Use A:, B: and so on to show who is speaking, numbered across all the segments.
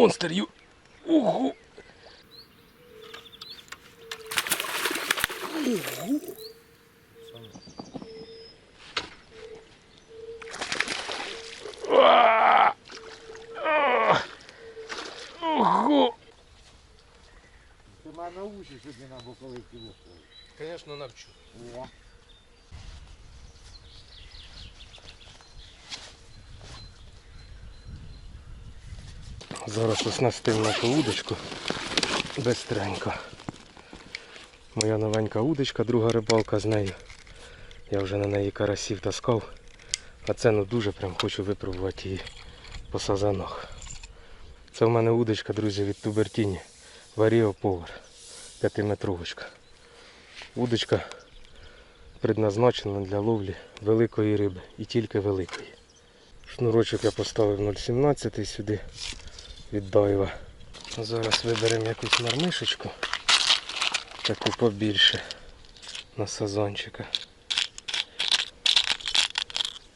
A: Монстр. Ю... Ого. А! Ого!
B: Ти мене научиш, щоб не на боковий кілок.
A: Звісно, навчу.
B: О.
A: Зараз ось настив нашу удочку. Бестренько. Моя новенька удочка, друга рибалка з нею. Я вже на неї карасів таскав. А це ну дуже прям хочу випробувати її по сазанах. Це в мене удочка, друзі, від Тубертіні. Варіо Power. П'ятиметровочка. Удочка предназначена для ловлі великої риби. І тільки великої. Шнурочок я поставив 0,17 сюди від дайва. Зараз виберемо якусь мармишечку. Таку побільше на сазончика.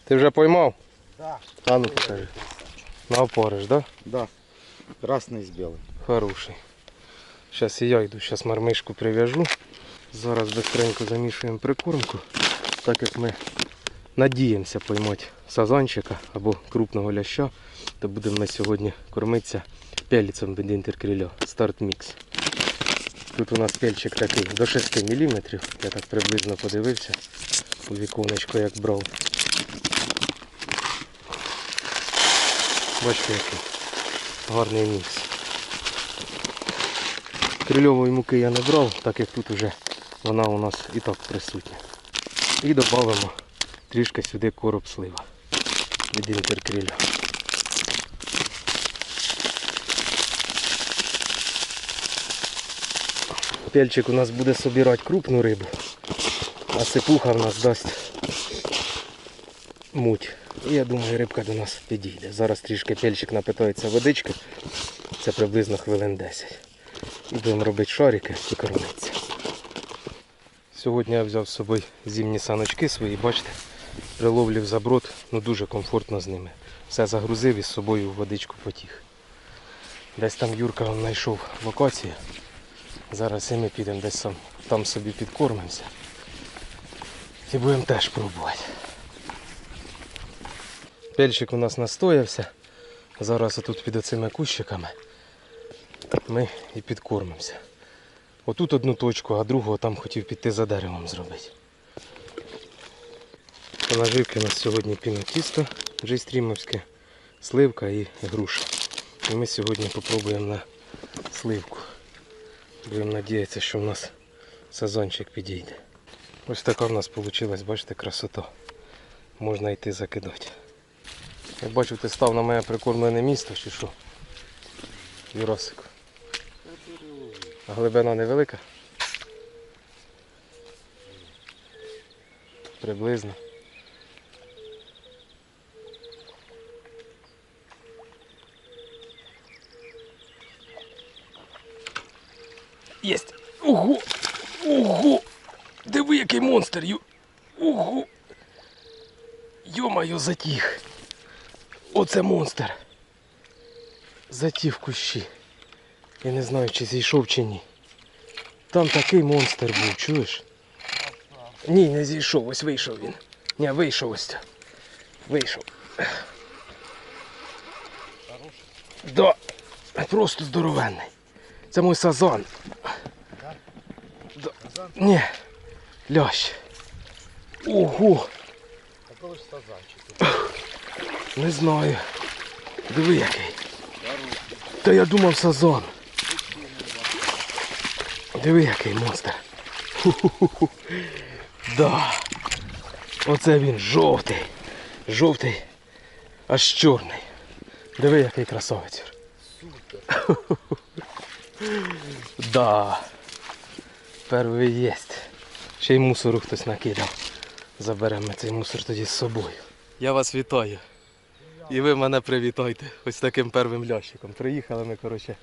A: Ти вже поймав?
B: Да,
A: А ну покажи. На опориш, да?
B: да. Красний з білим.
A: Хороший. Зараз і я йду, зараз мармишку прив'яжу. Зараз быстренько замішуємо прикормку, так як ми надіємося поймати сазанчика або крупного ляща, то будемо на сьогодні кормитися пеліцем від інтеркрильо Старт Мікс. Тут у нас пельчик такий до 6 мм, я так приблизно подивився у віконечко як брав. Бачите який гарний мікс. Крильової муки я не брав, так як тут вже вона у нас і так присутня. І додамо трішки сюди короб слива від інтеркриля. Пельчик у нас буде собирати крупну рибу, а сипуха в нас дасть муть. І я думаю, рибка до нас підійде. Зараз трішки пельчик напитається водички, це приблизно хвилин 10. І будемо робити шарики і кормитися. Сьогодні я взяв з собою зимні саночки свої, бачите, приловлів заброд, ну дуже комфортно з ними. Все загрузив і з собою в водичку потіг. Десь там Юрка знайшов локацію. Зараз і ми підемо десь там, там собі підкормимося. І будемо теж пробувати. Пельчик у нас настоявся. Зараз отут під оцими кущиками ми і підкормимося. Отут одну точку, а другу там хотів піти за деревом зробити. По наживки у нас сьогодні пінотісто джейстрімовське, сливка і груша. І ми сьогодні спробуємо на сливку. Будемо надіятися, що в нас сезончик підійде. Ось така в нас вийшла, бачите, красота. Можна йти закидати. Я бачу, ти став на моє прикормлене місто чи що? Юросику. А глибина невелика? Приблизно. Єсть! Ого! Ого! Диви, який монстр! Ю... Ого! Йо-моє, затіг! Оце монстр! Затіг в кущі. Я не знаю, чи зійшов чи ні. Там такий монстр був, чуєш? Ні, не зійшов, ось вийшов він. Ні, вийшов ось. Вийшов. Да, просто здоровенний. Це мій сазан. Да. Ні, лящ. Ого,
B: А ж сазанчик?
A: Не знаю. Диви який. Та я думав сазан. Диви який монстр. Ху-ху-ху. Да. Оце він жовтий. Жовтий, аж чорний. Диви який красавець. Да. Перший єсть. Ще й мусору хтось накидав. Заберемо цей мусор тоді з собою. Я вас вітаю. І ви мене привітайте ось таким первим лящиком. Приїхали ми, коротше,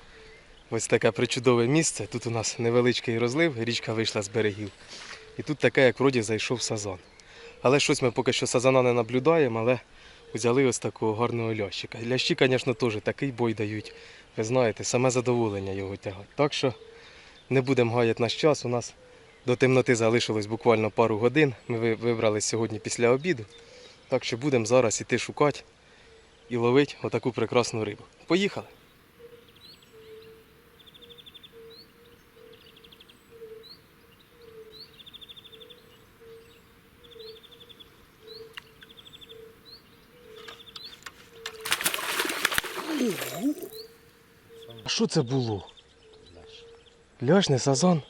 A: ось таке причудове місце. Тут у нас невеличкий розлив, річка вийшла з берегів. І тут таке, як вроді зайшов сазан. Але щось ми поки що сазана не наблюдаємо, але взяли ось такого гарного лящика. Лящі, звісно, теж такий бой дають. Ви знаєте, саме задоволення його тягати. Так що не будемо гаяти наш час. У нас до темноти залишилось буквально пару годин. Ми ви- вибрались сьогодні після обіду. Так що будемо зараз іти шукати і ловити отаку прекрасну рибу. Поїхали! А що це було? Ляш не сазан?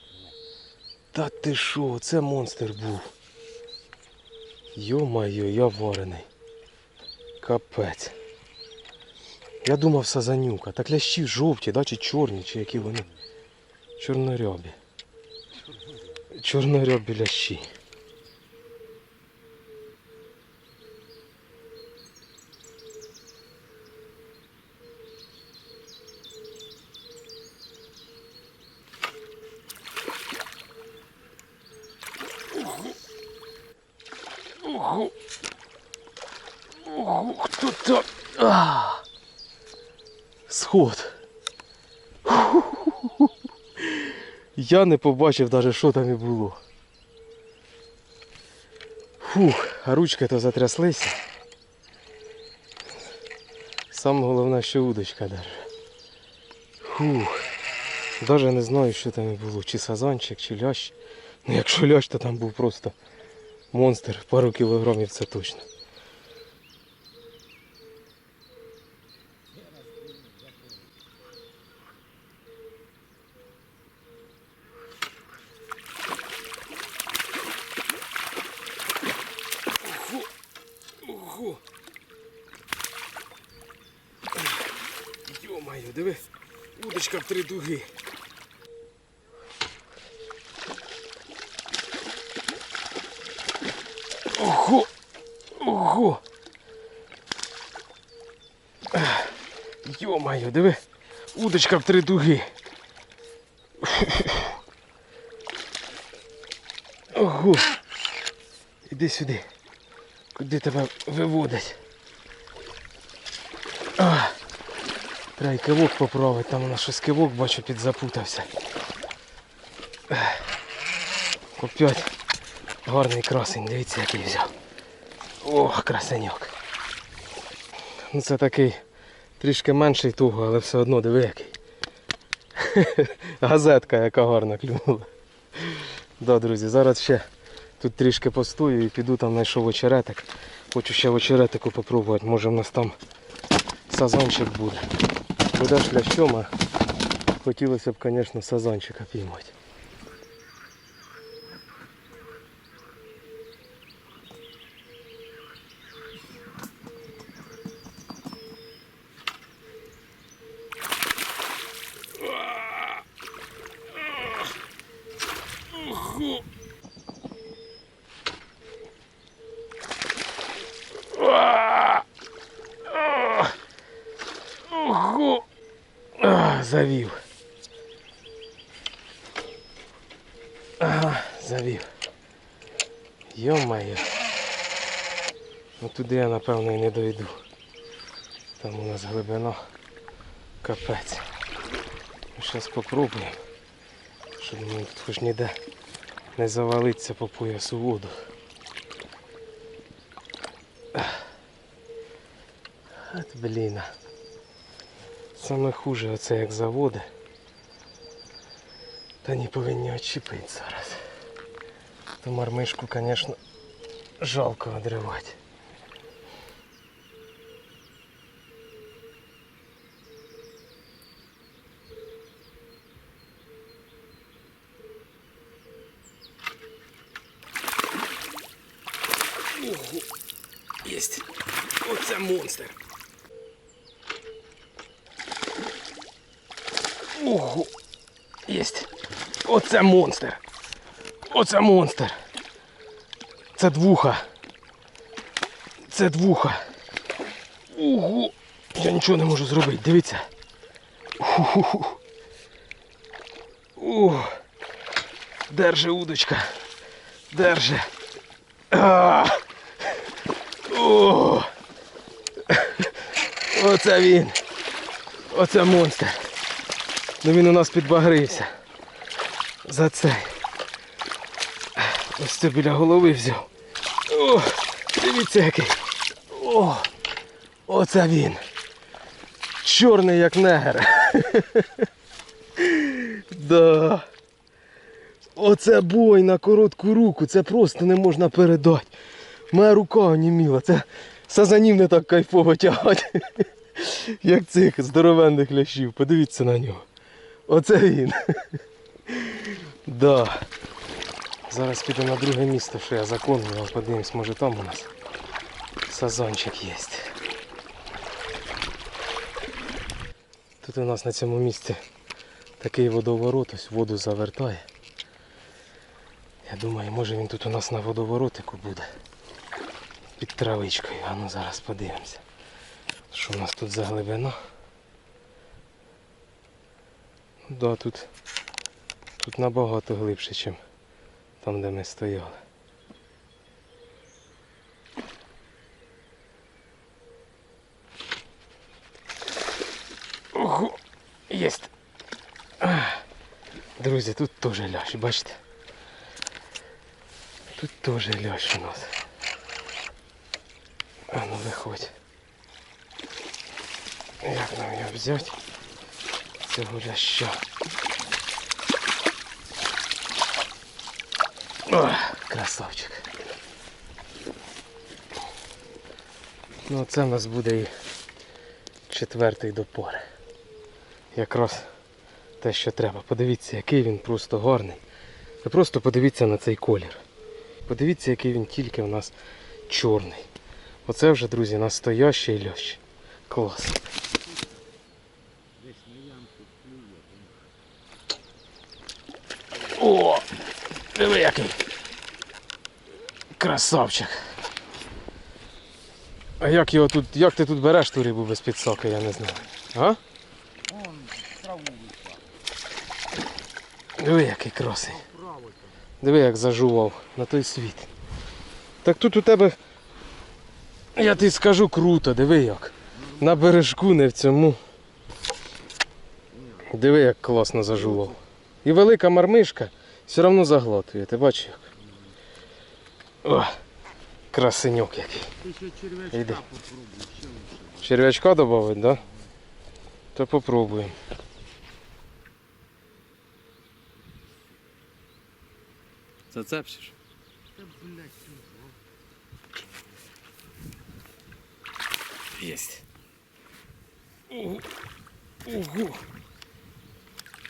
A: Та ти що, це монстр був. Йо-майо, я варений. Капець. Я думав сазанюка. Так лящі жовті, да, чи чорні, чи які вони. Чорнорябі. Чорнорябі лящі. Ого. Там? А! Сход. Я не побачив навіть, що там і було. Фух, а ручки то затряслися. Саме головне, що удочка даже. Фух. Даже не знаю, що там і було. Чи сазанчик, чи лящ. Ну якщо лящ, то там був просто монстр, пару кілограмів це точно. Йо-моє, диви, удочка в три дуги. Ого! Ого! Йо-моє, диви, удочка в три дуги. Ого! Іди сюди. Куди тебе виводить? Треба й кивок поправити, там у нас щось кивок, бачу, підзапутався. Опять гарний красень, дивіться, який взяв. Ох, красеньок. Ну це такий трішки менший того, але все одно диви який. Газетка, яка гарна клюнула. Да, друзі, зараз ще тут трішки постою і піду там знайшов очеретик. Хочу ще в очеретику попробувати, може в нас там сазанчик буде. Буде шлящом, а хотілося б, звісно, сазанчика піймати. А, завів. Ага, завів. Йо-моє. Ну туди я напевно і не дойду. Там у нас глибина капець. Зараз спробуємо. Щоб мені тут хоч ніде не завалиться по поясу воду. От блін. Саме хуже оце як заводи. Та не повинні очіпити зараз. Ту мармишку, звісно, жалко одривати. Ого, єсть. Оце монстр. Ого! Єсть! Оце монстр! Оце монстр! Це двуха! Це двуха! Ого! Я нічого не можу зробити, дивіться! Ху-ху-ху. О! Держи удочка! Держи! А! О! Оце він. Оце монстр. Ну він у нас підбагрився. За цей. Ось це біля голови взяв. О, дивіться який. О, оце він. Чорний як негр. Да. Оце бой на коротку руку, це просто не можна передати. Моя рука оніміла, це сазанів не так кайфово тягати, як цих здоровенних лящів. Подивіться на нього. Оце він. Да. Зараз піду на друге місто, що я законний, подивимось, може там у нас сазончик є. Тут у нас на цьому місці такий водоворот, ось воду завертає. Я думаю, може він тут у нас на водоворотику буде. Під травичкою. А ну зараз подивимося. Що у нас тут за глибина? Ну Да, тут, тут набагато глибше, ніж там, де ми стояли. Ого! Єсть! Друзі, тут теж лящ, бачите? Тут теж лящ у нас. А ну виходь. Як нам його взяти? Цього ляща. О, красавчик. Ну це в нас буде і четвертий до пори. Якраз те, що треба. Подивіться, який він просто гарний. Ви просто подивіться на цей колір. Подивіться, який він тільки у нас чорний. Оце вже, друзі, настоящий льощ. Клас.
B: Десь на ямку клює.
A: О! Диви який. Красавчик. А як його тут, як ти тут береш ту рибу без підсоки, я не знаю. А?
B: Вон в траву.
A: Диви, який красий. Диви, як зажував на той світ. Так тут у тебе, я тобі скажу, круто, диви як. На бережку, не в цьому. Диви, як класно зажував. І велика мармишка все одно заглотує, ти бачиш як. О, красеньок який.
B: Ти ще червячка попробуй, ще.
A: Черв'ячка додати, да? То попробуємо. Зацепсиш?
B: Та, блядь,
A: Єсть. Ого. Ого.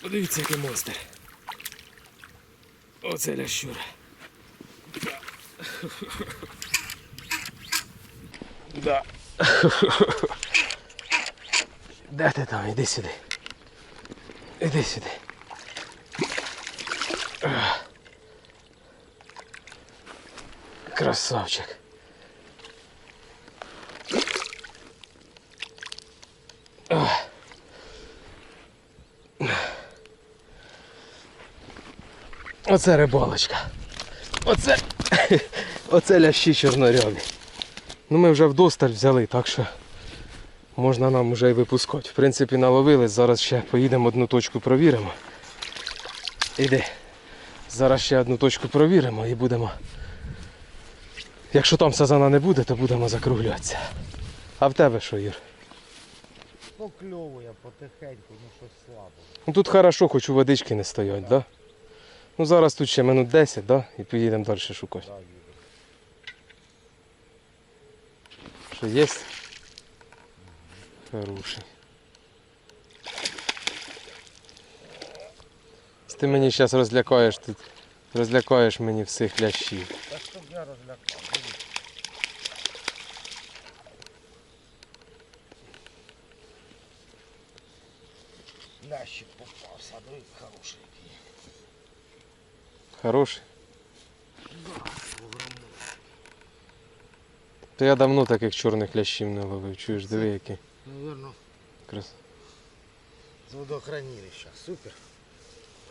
A: Подивіться, який монстр. Оце лящур. Да. Де ти там? Іди сюди. Іди сюди. Красавчик. Оце рибалочка. Оце, оце лящі чорнорябі. Ну ми вже вдосталь взяли, так що можна нам вже і випускати. В принципі, наловили, зараз ще поїдемо одну точку провіримо. Іди. Зараз ще одну точку провіримо і будемо. Якщо там сазана не буде, то будемо закруглятися. А в тебе що, Юр?
B: Покльовує потихеньку, ну щось слабо.
A: Ну тут хорошо, хоч у водички не стоять, да? Ну зараз тут ще минут 10, да? І поїдемо далі шукати. Що є? Хороший. Ти мені зараз розлякаєш тут. Розлякаєш мені всіх лящів.
B: Та щоб я розлякав. Лящик попався, диви, хороший.
A: Хороший. То я давно таких чорних лящів не ловив. Чуєш, диви які.
B: Наверно,
A: Крас...
B: з водохранилища. Супер.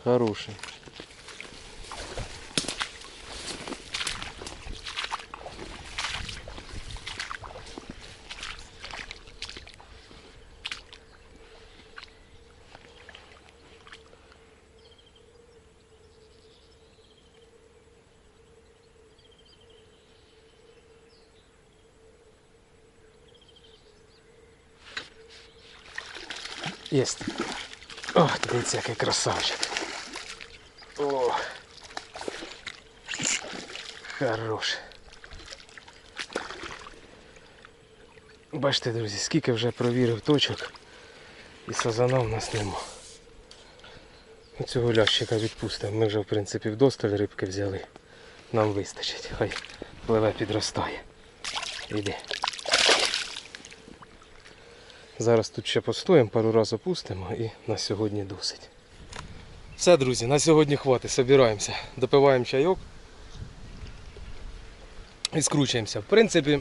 A: Хороший. Єсть. О, дивіться, який красавчик. О. Хорош. Бачите, друзі, скільки вже провірив точок і сазана в нас нема. Цього лящика відпустимо. Ми вже в принципі вдосталь рибки взяли. Нам вистачить. Хай пливе підростає. Іди. Зараз тут ще постоїмо, пару разів опустимо і на сьогодні досить. Все, друзі, на сьогодні хватить. Собираємося. Допиваємо чайок. І скручуємося. В принципі,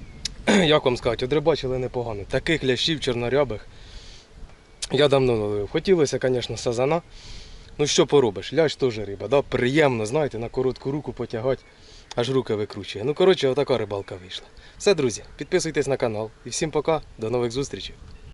A: як вам сказати, одрибачили непогано. Таких лящів чорнорябих я давно не ловив. Хотілося, звісно, сазана. Ну що поробиш? Лящ теж риба. Да? Приємно, знаєте, на коротку руку потягати, аж руки викручує. Ну, коротше, отака рибалка вийшла. Все, друзі, підписуйтесь на канал. І всім пока, до нових зустрічей.